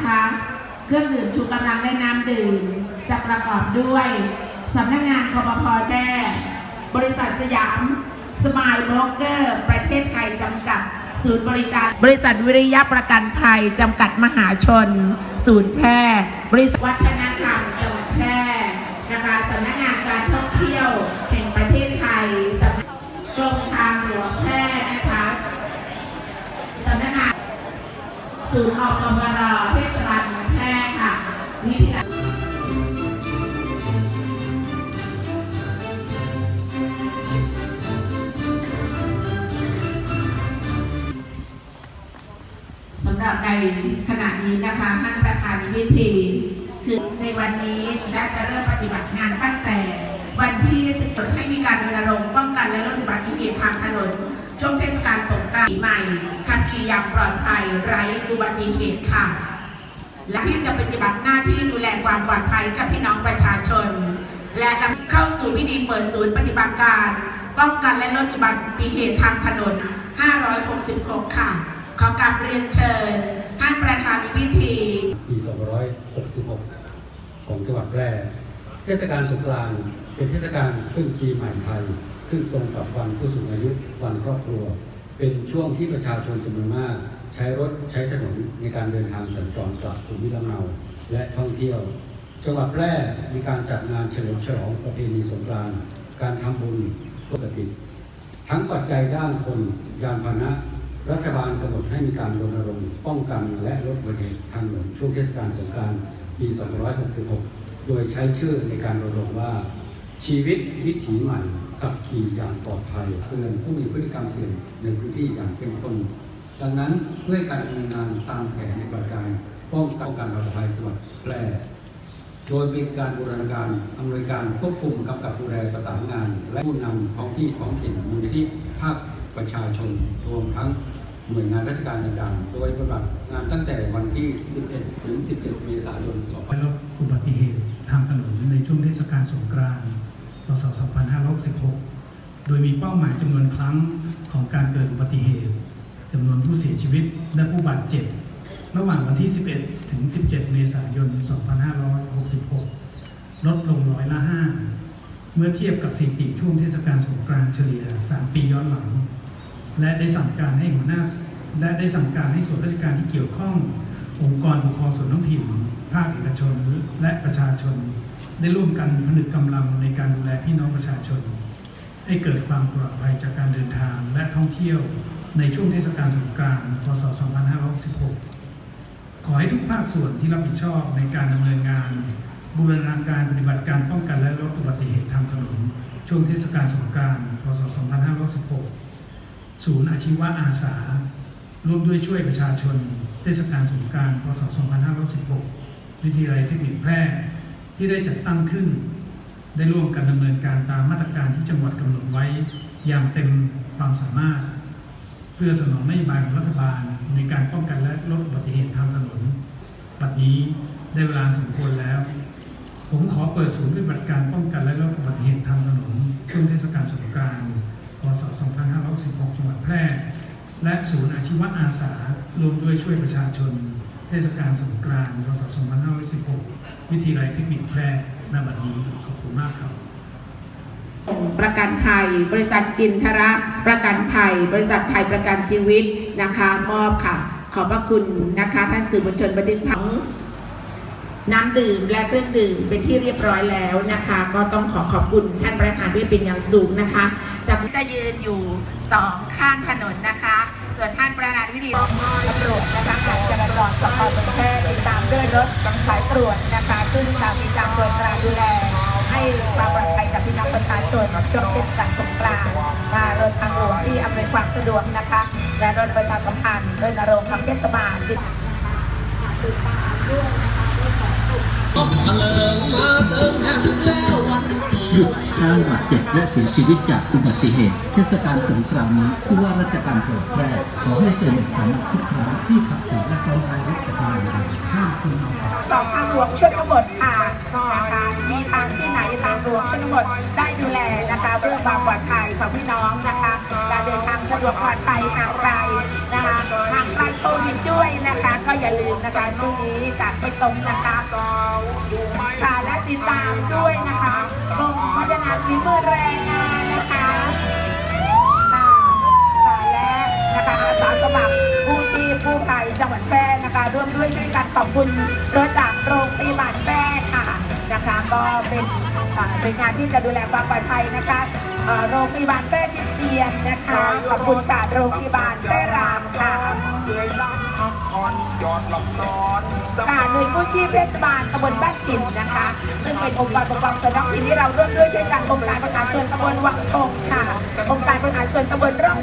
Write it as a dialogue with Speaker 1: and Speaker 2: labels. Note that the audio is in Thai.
Speaker 1: นะคะ เครื่องดื่มชูกำลังและน้ำดื่มจะประกอบด้วยสำนักงานคอปพแจ้บริษัทสยามสมายบล็อกเกอร์ประเทศไทยจำกัด ศูนย์บริการ บริษัทวิริยะประกันภัยจำกัดมหาชน ศูนย์แพร่ บริษัทวัฒนธรรมจังหวัดแพร่นะคะสำนักงานการท่องเที่ยวแห่งประเทศไทยสำนักกรมทางหลวงแพร่นะคะสำนักงานศูนย์อปมรเทศบาำหรับในขณะนี้นะคะท่านประธานวิธีคือในวันนี้และจะเริ่มปฏิบัติงานตั้งแต่ วันที่10ให้มีการรณรงค์ป้องกันและลดอุบัติเหตุทางถนน ช่วงเทศกาลสงกรานต์ใหม่ขับขี่อย่างปลอดภัยไร้อุบัติเหตุค่ะ และที่จะปฏิบัติหน้าที่ดูแลความปลอดภัยกับพี่น้องประชาชน และนำเข้าสู่พิธีเปิดศูนย์ปฏิบัติการ ป้องกันและลดอุบัติเหตุทางถนน 566 ค่ะ ขอกราบเรียนเชิญท่านประธานในพิธี
Speaker 2: ปี 2566 ของจังหวัดแพร่เทศกาลสงกรานต์เป็นเทศกาลขึ้นปีใหม่ไทย ซึ่งตรงกับวันผู้สูงอายุวันครอบครัว เป็นช่วงที่ประชาชนจำนวนมาก ใช้รถใช้ถนนในการเดินทางสัญจรกลับภูมิลำเนาและท่องเที่ยว จังหวัดแพร่มีการจัดงานเฉลิมฉลองประเพณีสงกรานต์การทำบุญปกติ ทั้งปัจจัยด้านคนยานพาหนะ รัฐบาลกำหนดให้มีการรณรงค์ป้องกันและลดอุบัติเหตุทางถนนช่วงเทศกาลสงกานต์ปี 2566 โดยใช้ชื่อในการรณรงค์ว่า ชีวิตวิถีใหม่ขับขี่อย่างปลอดภัยเตือนผู้มีพฤติกรรมเสี่ยงในพื้นที่อย่างเข้มข้นดังนั้นด้วยการดำเนินงานตามแผนในปฏิบัติการป้องกันการปลอดภัยจังหวัดแพร่โดยมีการบูรณาการอำนวยการควบคุมกำกับดูแลประสานงาน และผู้นำท้องที่ท้องถิ่นมูลนิธิภาคประชาชนรวมทั้ง หน่วยงานราชการต่างๆ โดยปฏิบัติงานตั้งแต่วันที่ 11 ถึง 17 เมษายน2
Speaker 3: และลดอุบัติเหตุทางถนนในช่วงเทศกาลสงกรานต์พศ 2566 โดยมีเป้าหมายจำนวนครั้งของการเกิดอุบัติเหตุจำนวนผู้เสียชีวิตและผู้บาดเจ็บ ระหว่างวันที่ 11 ถึง 17 เมษายน 2566 ลดลงร้อยละ 5 เมื่อเทียบกับสถิติช่วงเทศกาลสงกรานต์เฉลี่ย 3 ปีย้อนหลัง และได้สั่งการให้หัวหน้าและได้สั่งการให้ส่วนราชการที่เกี่ยวข้อง องค์กรปกครองส่วนท้องถิ่นภาคเอกชนและประชาชน ได้ร่วมกันผนึกกำลังในการดูแลพี่น้องประชาชน ให้เกิดความปลอดภัยจากการเดินทางและท่องเที่ยวในช่วงเทศกาลสงกรานต์พศ 2566 ขอให้ทุกภาคส่วนที่รับผิดชอบในการดำเนินงาน บูรณาการปฏิบัติการป้องกันและลดอุบัติเหตุทางถนนช่วงเทศกาลสงกรานต์พศ 2566 ศูนย์อาชีวะอาสา ร่วมด้วยช่วยประชาชน เทศกาลสงกรานต์พศ 2516 วิทยาลัยเทคนิคแพร่ที่ได้จัดตั้งขึ้น ได้ร่วมกันดำเนินการตามมาตรการที่จังหวัดกำหนดไว้อย่างเต็มความสามารถ เพื่อสนองนโยบายของรัฐบาลในการป้องกันและลดอุบัติเหตุทางถนนบัดนี้ได้เวลาสมควรแล้ว ผมขอเปิดศูนย์ปฏิบัติการป้องกันและลดอุบัติเหตุทางถนนช่วงเทศกาลสงกรานต์ พศ 2566 จังหวัดแพร่ และศูนย์อาชีวะอาสา รวมด้วยช่วยประชาชน เทศกาลสงกรานต์พศ 2516 วิทยาลัยเทคนิคแพร่ณบัดนี้ขอบคุณมากครับ
Speaker 1: ประกันภัย บริษัทอินทระประกันภัย บริษัทไทยประกันชีวิตนะคะมอบค่ะ ขอบพระคุณนะคะท่านสื่อมวลชนบันทึกผัง น้ำดื่มและเครื่องดื่มเป็นที่เรียบร้อยแล้วนะคะ ก็ต้องขอขอบคุณท่านประธานด้วยเป็นอย่างสูงนะคะจะจะยืนอยู่สองข้างถนนนะคะ ส่วนท่านประธานวิธีตำรวจนะคะการจราจรสพเมืองแพร่ติดตามด้วยรถสายตรวจนะคะ ซึ่งจะมีการตรวจตราดูแลให้ความปลอดภัยกับพี่น้องประชาชนช่วงเทศกาลสงกรานต์รถทางหลวงที่อำนวยความสะดวกนะคะ และรถประชาสัมพันธ์รณรงค์ทางเทศบาลติด
Speaker 4: หยุดการบาดเจ็บและเสียชีวิตจากอุบัติเหตุ เทศกาลสงกรานต์นี้ผู้ว่าราชการจังหวัดแพร่ขอให้เตือนสำหรับทุกครั้งที่ขับขี่และซ้อนท้ายรถจักรยานยนต์ห้ามคุณเอาแต่
Speaker 1: สองทางหลวงชนบทค่ะนะคะมีทางที่ไหนทางหลวงชนบทได้ดูแลนะคะเพื่อความปลอดภัยของพี่น้องนะคะการเดินทางสะดวกปลอดภัยห่างไกลนะคะ ก็อย่าลืมนะคะช่วงนี้กาดไม่ตรงนะคะก็ค่ะและติดตามด้วยนะคะกรมพัฒนาฝีมือแรงงานนะคะค่ะค่ะและนะคะอาสาสมัครผู้ที่ผู้ภัยจังหวัดแพร่นะคะร่วมด้วยช่วยกันขอบคุณรถจากโรงพยาบาลแพร่ค่ะนะคะก็เป็นเป็นงานที่จะดูแลความปลอดภัยนะคะโรงพยาบาลแพร่คริเตียนนะคะขอบคุณจากโรงพยาบาลแพร่รามค่ะ ค่ะหน่วยกู้ชีพเทศบาลตำบลบ้านจินนะคะ ซึ่งเป็นองค์กรปกครองส่วนท้องถิ่นที่เราร่วมด้วยช่วยกันองค์การประชาชนตำบลวังตงค่ะองค์การประชาชนตำบลร่อง